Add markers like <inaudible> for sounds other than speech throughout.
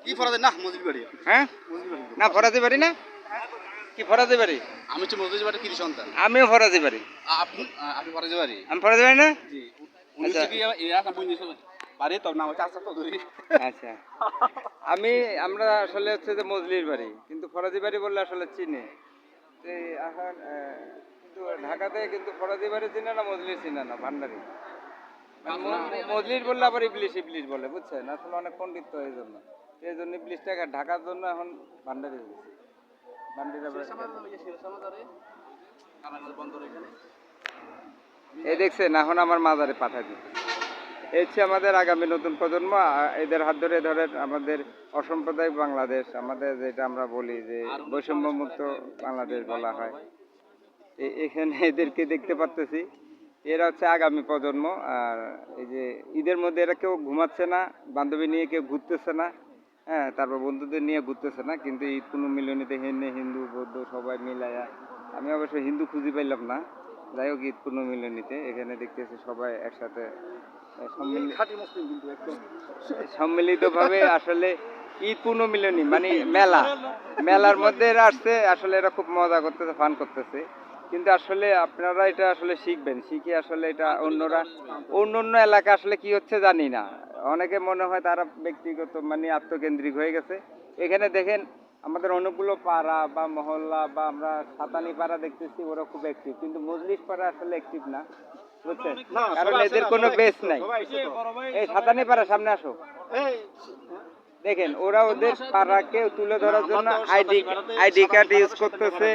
কি ফরাদে না মজুরি বাড়ি। হ্যাঁ? না ফরাজি বাড়ি না? কি ফরাজি বাড়ি? আমি হচ্ছে মজুরি বাড়ি কৃষি সন্তান। আমিও ফরাজি বাড়ি। আপনি আপনি ফরাজি বাড়ি? আমি ফরাজি বাড়ি না? জি। আচ্ছা। আচ্ছা। আমি আমরা আসলে হচ্ছে যে মজলির বাড়ি কিন্তু ফরাজি বাড়ি বললে আসলে চিনি। এখন কিন্তু ঢাকাতে কিন্তু ফরাজি বাড়ি চিনে না মজলির চিনে না ভান্ডারি। বললে আবার ইবলিশ ইবলিশ বলে বুঝছেন? আসলে অনেক পণ্ডিত তো এই জন্য। এই জন্য ঢাকার জন্য এখন ভান্ডারি গেছে। ভান্ডারি এই দেখছেন এখন আমার মাজারে পাঠা দিতে এই হচ্ছে আমাদের আগামী নতুন প্রজন্ম এদের হাত ধরে ধরে আমাদের অসাম্প্রদায়িক বাংলাদেশ আমাদের যেটা আমরা বলি যে বৈষম্য মুক্ত বাংলাদেশ বলা হয়। এখানে এদেরকে দেখতে পারতেছি। এরা হচ্ছে আগামী প্রজন্ম আর এই যে ঈদের মধ্যে এরা কেউ ঘুমাচ্ছে না বান্ধবী নিয়ে কেউ ঘুরতেছে না হ্যাঁ তারপর বন্ধুদের নিয়ে ঘুরতেছে না কিন্তু ঈদ কোনো মিলনীতে হিন্দু হিন্দু বৌদ্ধ সবাই মিলাইয়া আমি অবশ্য হিন্দু খুঁজে পাইলাম না যাই হোক ঈদ পূর্ণ মিলনীতে এখানে দেখতেছি সবাই একসাথে সম্মিলিতভাবে আসলে ঈদ পুনর্মিলনী মানে মেলা <laughs> মেলার মধ্যে এরা আসছে আসলে এরা খুব মজা করতেছে ফান করতেছে। কিন্তু আসলে আপনারা এটা আসলে শিখবেন শিখে আসলে এটা অন্যরা অন্য অন্য এলাকা আসলে কি হচ্ছে জানি না। অনেকে মনে হয় তারা ব্যক্তিগত মানে আত্মকেন্দ্রিক হয়ে গেছে। এখানে দেখেন আমাদের অনেকগুলো পাড়া বা মহল্লা বা আমরা সাতানি পাড়া দেখতেছি ওরা খুব অ্যাক্টিভ কিন্তু মজলিস পাড়া আসলে অ্যাক্টিভ না বুঝছেন? কারণ এদের কোনো বেস নাই। এই সাতানি পাড়া সামনে আসো। দেখেন ওরা ওদের পাড়াকে তুলে ধরার জন্য আইডি আইডি কার্ড ইউজ করতেছে।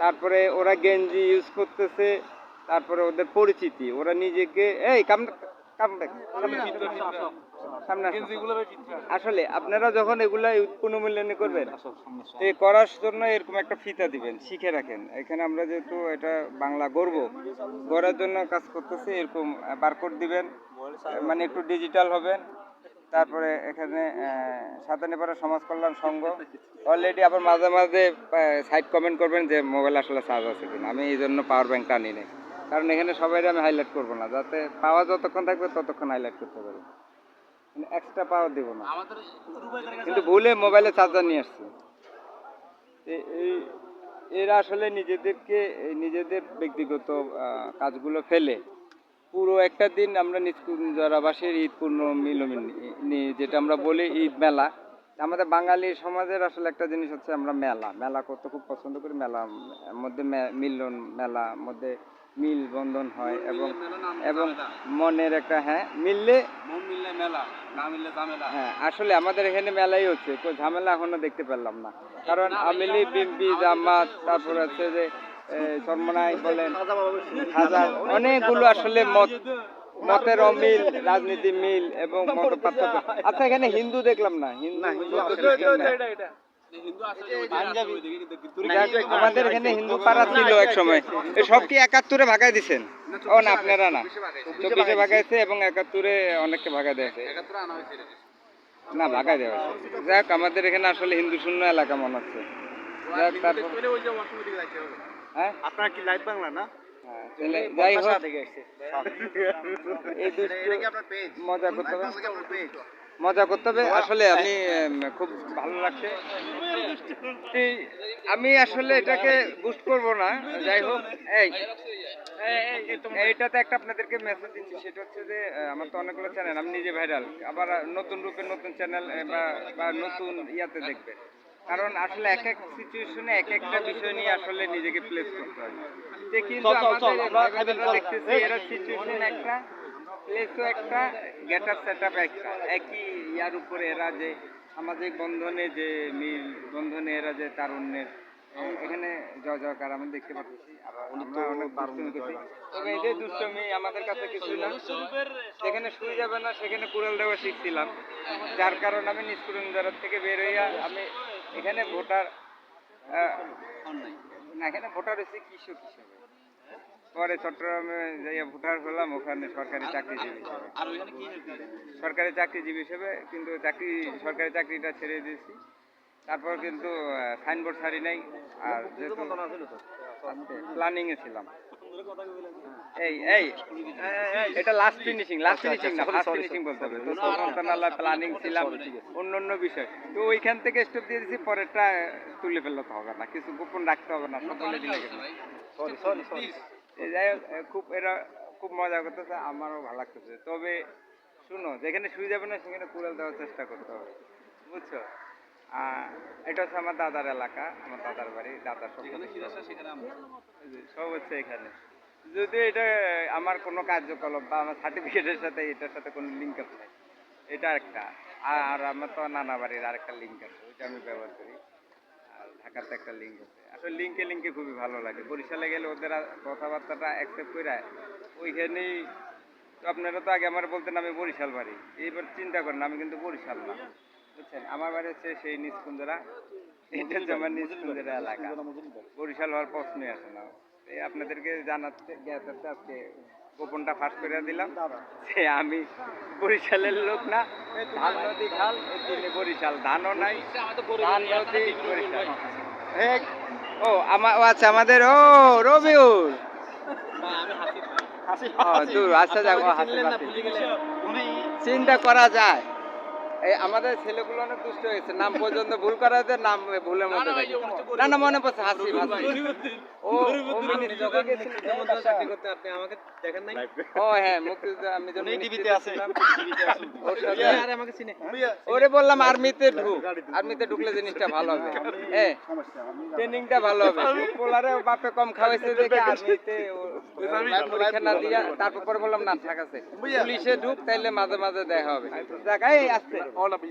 তারপরে ওরা গেঞ্জি ইউজ করতেছে তারপরে ওদের পরিচিতি ওরা নিজেকে এই। আসলে আপনারা যখন এগুলা পুনর্মূল্যায়ন করবেন তো এই করার জন্য এরকম একটা ফিতা দিবেন শিখে রাখেন। এখানে আমরা যেহেতু এটা বাংলা গর্ব গড়ার জন্য কাজ করতেছি এরকম বারকোড দিবেন মানে একটু ডিজিটাল হবেন। তারপরে এখানে সাতানিপাড়া সমাজ কল্যাণ সংঘ। অলরেডি আবার মাঝে মাঝে সাইড কমেন্ট করবেন যে মোবাইল আসলে চার্জ আছে কিনা। আমি এই জন্য পাওয়ার ব্যাংকটা আনি নাই। কারণ এখানে সবাই আমি হাইলাইট করব না। যাতে পাওয়া যতক্ষণ থাকবে ততক্ষণ হাইলাইট করতে পারি। এক্সট্রা পাওয়ার দিব না। কিন্তু ভুলে মোবাইলে চার্জার নিয়ে আসছি। এই এরা আসলে নিজেদেরকে এই নিজেদের ব্যক্তিগত কাজগুলো ফেলে। পুরো একটা দিন আমরা নিষ্কুঞ্জরাবাসীর ঈদ পূর্ণ মিলমিনী যেটা আমরা বলি ঈদ মেলা। আমাদের বাঙালি সমাজের আসলে একটা জিনিস হচ্ছে আমরা মেলা। মেলা করতে খুব পছন্দ করি মেলা মধ্যে মিলন মেলা মধ্যে মিল বন্ধন হয় এবং এবং মনের একটা হ্যাঁ মিললে মেলা না মিললে হ্যাঁ আসলে আমাদের এখানে মেলাই হচ্ছে ঝামেলা এখনও দেখতে পেলাম না। কারণ আমিলি বিম্পি জামাত তারপর হচ্ছে যে চর্মনাই বলেন হাজার অনেকগুলো আসলে মত মতের অমিল রাজনীতি মিল এবং মত পার্থক্য। আচ্ছা এখানে হিন্দু দেখলাম না হিন্দু আমাদের এখানে হিন্দু পাড়া ছিল এক সময়। সব কি একাত্তরে ভাগাই দিছেন? ও না আপনারা না। চব্বিশে ভাগাইছে এবং একাত্তরে অনেককে আনা হয়েছিল না ভাগাই দেওয়া হয়েছে। যাক আমাদের এখানে আসলে হিন্দু শূন্য এলাকা মনে হচ্ছে। যাক তারপর হ্যাঁ? আপনার কি লাইভ বাংলা না? হ্যাঁ, যাই হোক। এই দুষ্টু এটা কি আপনার পেজ মজা করতে হবে। মজা করতে আসলে আমি খুব ভালো লাগছে। আমি আসলে এটাকে বুস্ট করব না। যাই হোক এই এইটাতে একটা আপনাদেরকে মেসেজ দিচ্ছি। সেটা হচ্ছে যে আমার তো অনেকগুলো চ্যানেল আমি নিজে ভাইরাল আবার নতুন রূপে নতুন চ্যানেল বা বা নতুন ইয়াতে দেখবে। কারণ আসলে এক এক সিচুয়েশনে এক একটা বিষয় নিয়ে আসলে নিজেকে প্লেস করতে হয়। যে কিন্তু আমাদের দেখতেছি এরা সিচুয়েশন একটা প্লেসও একটা গেটার সেট আপ একটা। একই ইয়ার উপরে এরা যে সামাজিক বন্ধনে যে মিল বন্ধনে এরা যে তারুণ্যের এখানে জয় জয়কার আমি দেখতে পাচ্ছি। আমরা অনেক দুষ্টমি করছি। তবে এই যে দুষ্টমি আমাদের কাছে কিছু না। যেখানে শুয়ে যাবে না সেখানে কুড়াল দেওয়া শিখছিলাম। যার কারণে আমি নিষ্কুরঞ্জার থেকে বের হইয়া আমি এখানে ভোটার না এখানে ভোটার হচ্ছে কৃষক হিসেবে। পরে চট্টগ্রামে যাইয়া ভোটার হলাম ওখানে সরকারি চাকরিজীবী হিসেবে। সরকারি চাকরিজীবী হিসেবে কিন্তু চাকরি সরকারি চাকরিটা ছেড়ে দিয়েছি। তারপর কিন্তু সাইনবোর্ড ছাড়ি নাই আর যেহেতু প্ল্যানিংয়ে ছিলাম। এই এই এটা লাস্ট ফিনিশিং লাস্ট ফিনিশিং না ফার্স্ট ফিনিশিং বলতে হবে। তো মন্ত্রণালয় প্ল্যানিং ছিলাম অন্য অন্য বিষয়। তো ওইখান থেকে স্টেপ দিয়ে দিয়েছি পরেরটা তুলে ফেলতে তো হবে না। কিছু গোপন রাখতে হবে না সব বলে দিলে গেছে। সরি সরি সরি এই যাই খুব এরা খুব মজা করতেছে আমারও ভালো লাগতেছে। তবে শুনো যেখানে শুয়ে যাবে না সেখানে কুড়াল দেওয়ার চেষ্টা করতে হবে। বুঝছ? এটা হচ্ছে আমার দাদার এলাকা আমার দাদার বাড়ি দাদার সব সব হচ্ছে এখানে। যদি এটা আমার কোনো কার্যকলাপ বা আমার সার্টিফিকেটের সাথে এটার সাথে কোনো লিঙ্ক আপ নেই এটা একটা। আর আমার তো নানা বাড়ির আরেকটা লিঙ্ক আছে ওইটা আমি ব্যবহার করি। আর ঢাকাতে একটা লিঙ্ক আছে। আসলে লিঙ্কে লিঙ্কে খুবই ভালো লাগে। বরিশালে গেলে ওদের কথাবার্তাটা অ্যাকসেপ্ট করে ওইখানেই তো আপনারা তো আগে আমার বলতেন আমি বরিশাল বাড়ি। এইবার চিন্তা করেন আমি কিন্তু বরিশাল না। বুঝছেন? আমার বাড়ি হচ্ছে সেই নিষ্কুন্দরা এটা হচ্ছে আমার নিষ্কুন্দরা এলাকা। বরিশাল হওয়ার প্রশ্নই আসে না। এই আপনাদেরকে জানাতে জ্ঞাতাতে আজকে গোপনটা ফাঁস করে দিলাম। যে আমি বরিশালের লোক না। ধান নদী খাল বরিশাল। ধানও নাই। ধান নদী বরিশাল। ও আমার ও আচ্ছা আমাদের ও রবিউল। আচ্ছা চিন্তা করা যায়। এই আমাদের ছেলেগুলো অনেক দুষ্ট হয়েছে নাম পর্যন্ত ভুল করা হয়েছে নাম মধ্যে থাকে না না মনে পড়ছে হাসি হাসি। ও ও মিনিস্ট্রিতে গেছিল ও হ্যাঁ মুক্তিযুদ্ধ আমি যখন টিভিতে আছে। ওর বললাম আর্মিতে ঢুক। আর্মিতে ঢুকলে জিনিসটা ভালো হবে। হ্যাঁ ট্রেনিংটা ভালো হবে। পোলারে বাপে কম খাওয়াইছে দেখে আর্মিতে পরীক্ষা না দিয়া তারপর বললাম না থাক আছে। পুলিশে ঢুক তাইলে মাঝে মাঝে দেখা হবে। দেখ এই আসতে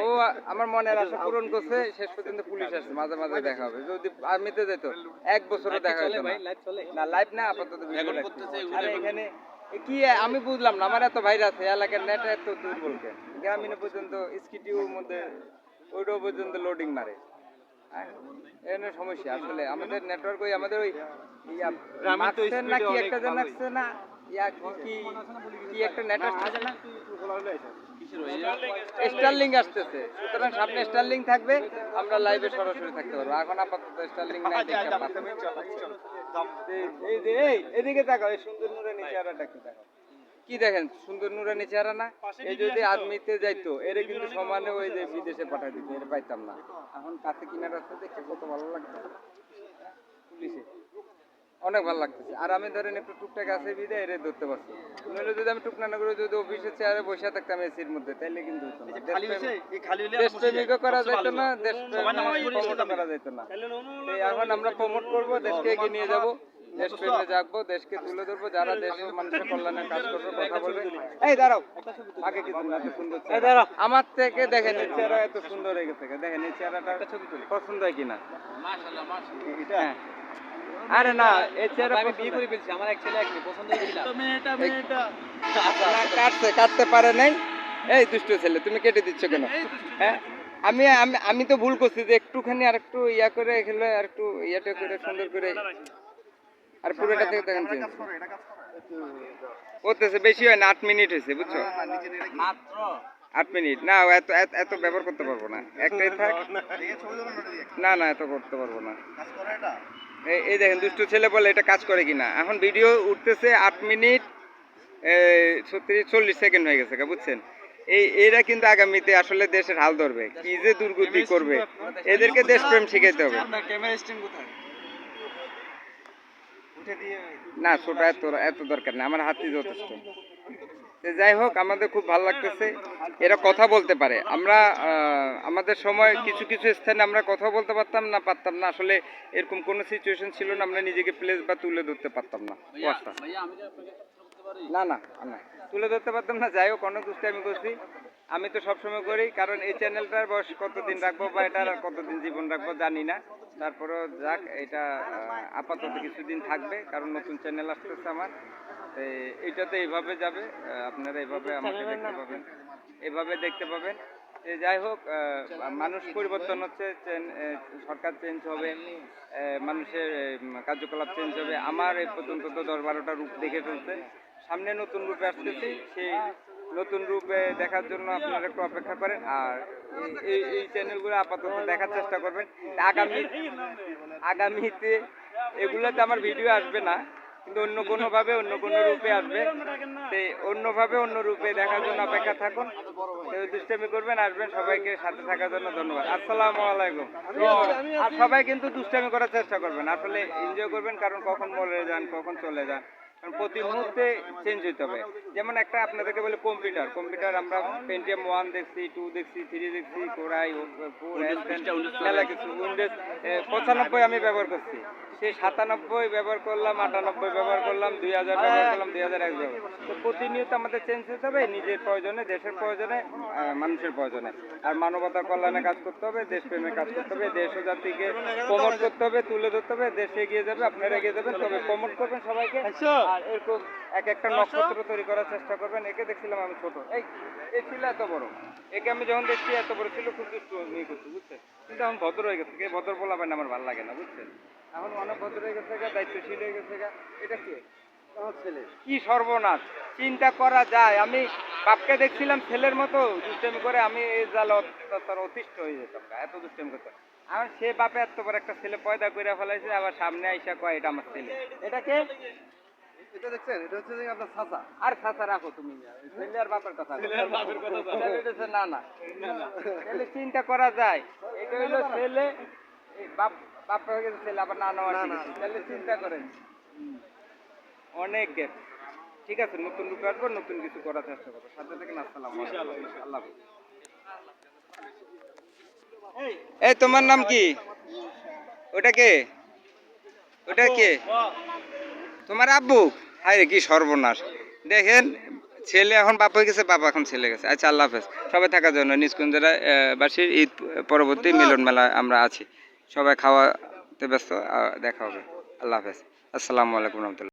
ও আমার মনের আশা পূরণ করছে শেষ পর্যন্ত পুলিশ আসছে মাঝে মাঝে দেখা হবে। যদি আর্মিতে যেত এক বছরও দেখা হতো না। লাইভ না আপাতত এখানে কি আমি বুঝলাম না আমার এত ভাইরাস এলাকার নেট এত দুর্বল কে গ্রামীণ পর্যন্ত স্কিটিউর মধ্যে ওইটাও পর্যন্ত লোডিং মারে। সমস্যা আসলে আমাদের নেটওয়ার্ক ওই আমাদের ওই ইয়া না কি একটা যেন আসছে না ইয়া কি কি কি একটা নেটওয়ার্ক আছে না? স্টারলিং আসতেছে। সুতরাং সামনে স্টারলিং থাকবে আমরা লাইভে সরাসরি থাকতে পারব। এখন আপাতত স্টারলিং নাই এই- এই যে এই এদিকে তাকাও এই সুন্দর চেহারাটা কি তাকাও। কি দেখেন সুন্দর নুরানি চেহারা না? এই যদি আর্মিতে যাইতো এর কিন্তু সমানে ওই যে বিদেশে পাঠাই দিত এর পাইতাম না। এখন কাছে কিনার রাস্তা দেখে কত ভালো লাগছে পুলিশে অনেক ভালো লাগতেছে। আর আমি ধরেন একটু টুকটাক আছে বিদে এরে ধরতে পারছি। নইলে যদি আমি টুকনা না করে যদি অফিসের চেয়ারে বসে থাকতাম এসির মধ্যে তাইলে কিন্তু হতো না। করা যেত না করা যেত না। এখন আমরা প্রমোট করব দেশকে এগিয়ে নিয়ে যাব। দেশ জাগবো দেশকে তুলে ধরবো যারা দেশের মানুষের কল্যাণে কাজ করবে কথা বলবে। এই দাঁড়াও। আগে কি এত সুন্দর চেহারা? আমার থেকে দেখেন। এই চেহারা এত সুন্দর হয়ে গেছে দেখেন এই চেহারাটা পছন্দ হয় কিনা? হ্যাঁ। আরে না এই চেহারা বিয়ে করে ফেলছি আমার এক ছেলে এক পছন্দ হয়েছিল তো মেয়েটা মেয়েটা। কাটছে কাটতে পারে নাই। এই দুষ্ট ছেলে তুমি কেটে দিচ্ছ কেন? হ্যাঁ? আমি আমি আমি তো ভুল করছি যে একটুখানি আর একটু ইয়া করে খেলে আর একটু ইয়াটা করে সুন্দর করে আর পুরোটা থেকে দেখেন। করতেছে বেশি হয় না আট মিনিট হয়েছে বুঝছ? আট মিনিট। না এত এত- ব্যবহার করতে পারব না। একটাই থাক। না না এত করতে পারব না। এই- দেখেন দুষ্ট ছেলে বলে এটা কাজ করে কিনা। এখন ভিডিও উঠতেছে আট মিনিট ছত্রিশ চল্লিশ সেকেন্ড হয়ে গেছে বুঝছেন? এই এরা কিন্তু আগামীতে আসলে দেশের হাল ধরবে। কি যে দুর্গতি করবে। এদেরকে দেশপ্রেম শিখাইতে হবে। না ছোট এত এত দরকার নেই। আমার হাতই যথেষ্ট। যাই হোক আমাদের খুব ভালো লাগতেছে। এরা কথা বলতে পারে। আমরা আমাদের সময় কিছু কিছু স্থানে আমরা কথা বলতে পারতাম না পারতাম না। আসলে এরকম কোনো সিচুয়েশন ছিল না আমরা নিজেকে প্লেস বা তুলে ধরতে পারতাম না। না না না। তুলে ধরতে পারতাম না যাই হোক অনেক দুষ্টামি করছি। আমি তো সবসময় করি কারণ এই চ্যানেলটার বয়স কতদিন রাখব বা এটার আর কতদিন জীবন রাখব জানি না। তারপরেও যাক এটা আপাতত কিছুদিন থাকবে কারণ নতুন চ্যানেল আসতেছে আমার। তো এইটাতে এইভাবে যাবে আপনারা এইভাবে আমাকে দেখতে পাবেন। এভাবে দেখতে পাবেন। যাই হোক মানুষ পরিবর্তন হচ্ছে সরকার চেঞ্জ হবে মানুষের কার্যকলাপ চেঞ্জ হবে। আমার এই পর্যন্ত তো দশ বারোটা রূপ দেখে ফেলছে। সামনে নতুন রূপে আসতেছি সেই নতুন রূপে দেখার জন্য আপনারা একটু অপেক্ষা করেন। আর এই এই চ্যানেলগুলো আপাতত দেখার চেষ্টা করবেন। আগামী আগামীতে এগুলোতে আমার ভিডিও আসবে না। কিন্তু অন্য কোনোভাবে অন্য কোনো রূপে আসবে। তো অন্যভাবে অন্য রূপে দেখার জন্য অপেক্ষা থাকুন। দুষ্টামি করবেন আসবেন। সবাইকে সাথে থাকার জন্য ধন্যবাদ। আসসালামু আলাইকুম। আর সবাই কিন্তু দুষ্টামি করার চেষ্টা করবেন। আসলে এনজয় করবেন কারণ কখন মরে যান কখন চলে যান। প্রতি মুহূর্তে চেঞ্জ হইতে হবে। যেমন একটা আপনাদেরকে বলে কম্পিউটার কম্পিউটার আমরা পেন্টিএম ওয়ান দেখছি টু দেখছি থ্রি দেখছি কোরাই ফোর মেলা কিছু উইন্ডোজ পঁচানব্বই আমি ব্যবহার করছি। সেই সাতানব্বই ব্যবহার করলাম আটানব্বই ব্যবহার করলাম দুই হাজার ব্যবহার করলাম দুই হাজার এক তো প্রতিনিয়ত আমাদের চেঞ্জ হতে হবে নিজের প্রয়োজনে দেশের প্রয়োজনে মানুষের প্রয়োজনে। আর মানবতার কল্যাণে কাজ করতে হবে দেশপ্রেমে কাজ করতে হবে দেশ ও জাতিকে প্রমোট করতে হবে তুলে ধরতে হবে দেশ এগিয়ে যাবে আপনারা এগিয়ে যাবেন তবে প্রমোট করবেন সবাইকে। আর এরকম এক একটা নক্ষত্র তৈরি করার চেষ্টা করবেন একে দেখছিলাম আমি ছোট। এই এ ছিল এত বড়। একে আমি যখন দেখছি এত বড় ছিল খুব দুষ্ট নিয়ে করছি বুঝছেন? কিন্তু এখন ভদ্র হয়ে গেছে কে ভদ্র বলা আমার ভালো লাগে না বুঝছেন? এখন অনেক ভদ্র হয়ে গেছে গা, দায়িত্বশীল হয়ে গেছে গা। এটা কি? আমার ছেলে। কি সর্বনাশ। চিন্তা করা যায়। আমি বাপকে দেখছিলাম ছেলের মতো দুষ্টামি করে আমি এই জাল অত্যাচার অতিষ্ঠ হয়ে যেতাম গা, এত দুষ্টামি করতাম। আমার সে বাপে এত বড় একটা ছেলে পয়দা করে ফেলাইছে আবার সামনে আইসা কয় এটা আমার ছেলে। এটা কে? এটা দেখছেন? এটা হচ্ছে আপনার চাচা। আর খাসা রাখো তুমি। ছেলে আর বাপের কথা। ছেলে আর বাপের কথা এটা হচ্ছে না না চিন্তা করা যায়। এটা হলো ছেলে বাপ বাপ হয়ে গেছে ছেলে আবার নানা। তাহলে চিন্তা করেন। অনেক গ্যাপ ঠিক আছে নতুন রূপে আসব নতুন কিছু করার চেষ্টা করব। সাথে থেকে আসসালাম আল্লাহ এই। তোমার নাম কি? ওটা কে? ওটা কে? তোমার আব্বু? আরে কি সর্বনাশ। দেখেন ছেলে এখন বাপ হয়ে গেছে বাবা এখন ছেলে গেছে আচ্ছা আল্লাহ হাফেজ। সবাই থাকার জন্য নিজকুঞ্জরা বাসীর ঈদ পরবর্তী মিলন মেলা আমরা আছি। সবাই খাওয়াতে ব্যস্ত দেখা হবে। আল্লাহ হাফেজ। আসসালামু আলাইকুম রহমতুল্লাহ।